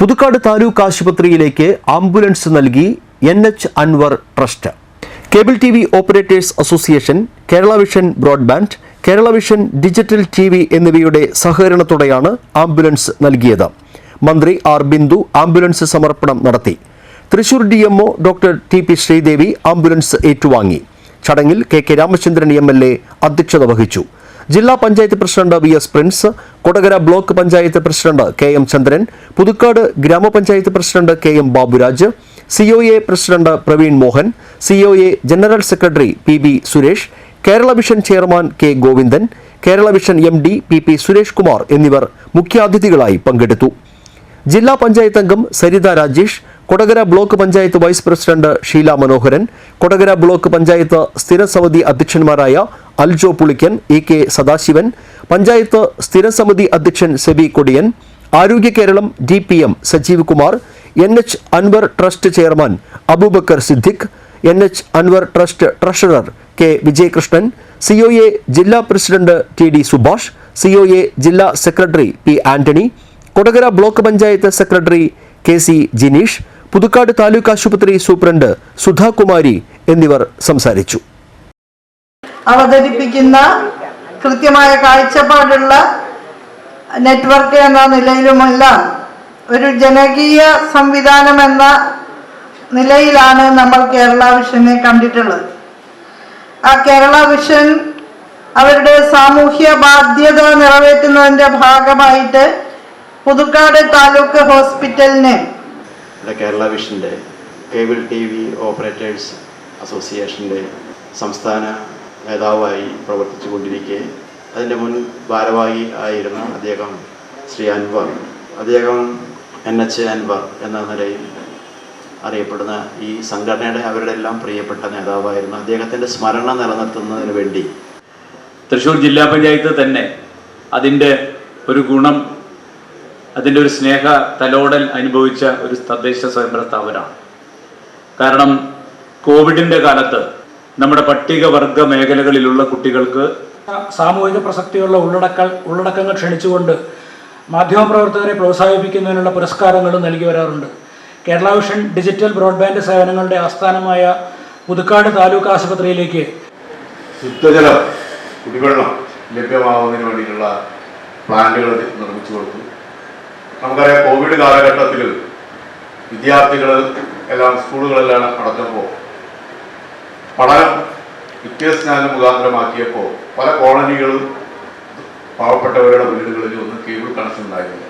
പുതുക്കാട് താലൂക്ക് ആശുപത്രിയിലേക്ക് ആംബുലൻസ് നൽകി N H Anwar trust. Cable T V operators association Kerala vision broadband Kerala vision digital T V എന്നിവയുടെ സഹകരണത്തോടെയാണ് ambulance നൽകിയത്. മന്ത്രി R Bindu ambulance സമർപ്പണം നടത്തി. Thrissur D MO doctor T P Sreedevi ambulance ഏറ്റുവാങ്ങി. ചടങ്ങിൽ K K Ramachandran M L A അധ്യക്ഷത വഹിച്ചു. ജില്ലാ panchayat president V S Prince Kodakara block panchayat president K M Chandran Puthukkad ഗ്രാമപഞ്ചായത്ത് president K M Baburaj CO A president Praveen Mohan CO A general secretary P B Suresh Kerala vision chairman K Govindan Kerala vision M D P P Suresh Kumar എന്നിവർ മുഖ്യാതിഥികളായി പങ്കെടുത്തു. ജില്ലാ പഞ്ചായത്ത് അംഗം Saritha Rajesh Kodakara block panchayat vice president Sheela Manoharan Kodakara block panchayat സ്ഥിരസമിതി അധ്യക്ഷന്മാരായ Aljo Pulikkan A K Sadasivan panchayat സ്ഥിരസമിതി അധ്യക്ഷൻ Seby Kodiyan Arogya Keralam D P M Sajeev Kumar N H Anwar trust chairman Abubakar Siddique N H Anwar trust treasurer K Vijayakrishnan C O A ജില്ലാ president T D Subhash C O A ജില്ലാ secretary P Antony Kodakara block panchayat secretary K C Jineesh Puthukkad taluk ആശുപത്രി superintendent Sudhakumari എന്നിവർ സംസാരിച്ചു. അവതരിപ്പിക്കുന്ന കൃത്യമായ കാഴ്ചപ്പാടുള്ള network എന്ന നിലയിലുമെല്ലാം ഒരു ജനകീയ സംവിധാനം എന്ന നിലയിലാണ് നമ്മൾ കേരള വിഷനെ കണ്ടിട്ടുള്ളത്. ആ കേരള വിഷൻ അവരുടെ സാമൂഹ്യ ബാധ്യത നിറവേറ്റുന്നതിന്റെ ഭാഗമായിട്ട് പുതുക്കാട് താലൂക്ക് ഹോസ്പിറ്റലിന് കേരള വിഷന്റെ കേബിൾ ടി വി ഓപ്പറേറ്റേഴ്സ് അസോസിയേഷന്റെ സംസ്ഥാന നേതാവായി പ്രവർത്തിച്ചു കൊണ്ടിരിക്കെ അതിന്റെ മുൻ ഭാരവാഹി ആയിരുന്ന അദ്ദേഹം ശ്രീ അൻവർ. അദ്ദേഹം എൻ എച്ച് അൻവർ എന്ന നിലയിൽ അറിയപ്പെടുന്ന ഈ സംഘടനയുടെ അവരുടെ എല്ലാം പ്രിയപ്പെട്ട നേതാവായിരുന്നു. അദ്ദേഹത്തിന്റെ സ്മരണ നിലനിർത്തുന്നതിന് വേണ്ടി. തൃശ്ശൂർ ജില്ലാ പഞ്ചായത്ത് തന്നെ അതിന്റെ ഒരു ഗുണം അതിന്റെ ഒരു സ്നേഹ തലോടൽ അനുഭവിച്ച ഒരു തദ്ദേശ സ്വയംഭരണ സ്ഥാപനമാണ്. കാരണം കോവിഡിന്റെ കാലത്ത് നമ്മുടെ പട്ടികവർഗ മേഖലകളിലുള്ള കുട്ടികൾക്ക് സാമൂഹിക പ്രസക്തിയുള്ള ഉള്ളടക്ക ഉള്ളടക്കങ്ങൾ ക്ഷണിച്ചുകൊണ്ട് മാധ്യമപ്രവർത്തകരെ പ്രോത്സാഹിപ്പിക്കുന്നതിനുള്ള പുരസ്കാരങ്ങളും നൽകി വരാറുണ്ട്. കേരള വിഷൻ ഡിജിറ്റൽ ബ്രോഡ്ബാൻഡ് സേവനങ്ങളുടെ ആസ്ഥാനമായ പുതുക്കാട് താലൂക്ക് ആശുപത്രിയിലേക്ക് ശുദ്ധജലം കുടിവെള്ളം ലഭ്യമാവുന്നതിന് വേണ്ടിയിട്ടുള്ള പ്ലാന്റുകൾ നിർമ്മിച്ചു കൊടുത്തു. നമുക്കറിയാം കോവിഡ് കാലഘട്ടത്തിൽ വിദ്യാർത്ഥികൾ എല്ലാം സ്കൂളുകളെല്ലാം അടച്ചപ്പോൾ പഠനം വിദ്യാസ്ഥാനം മുഖാന്തരമാക്കിയപ്പോൾ പല കോളനികളും പാവപ്പെട്ടവരുടെ വീടുകളിൽ ഒന്നും കേബിൾ കണക്ഷൻ ഉണ്ടായിരുന്നില്ല.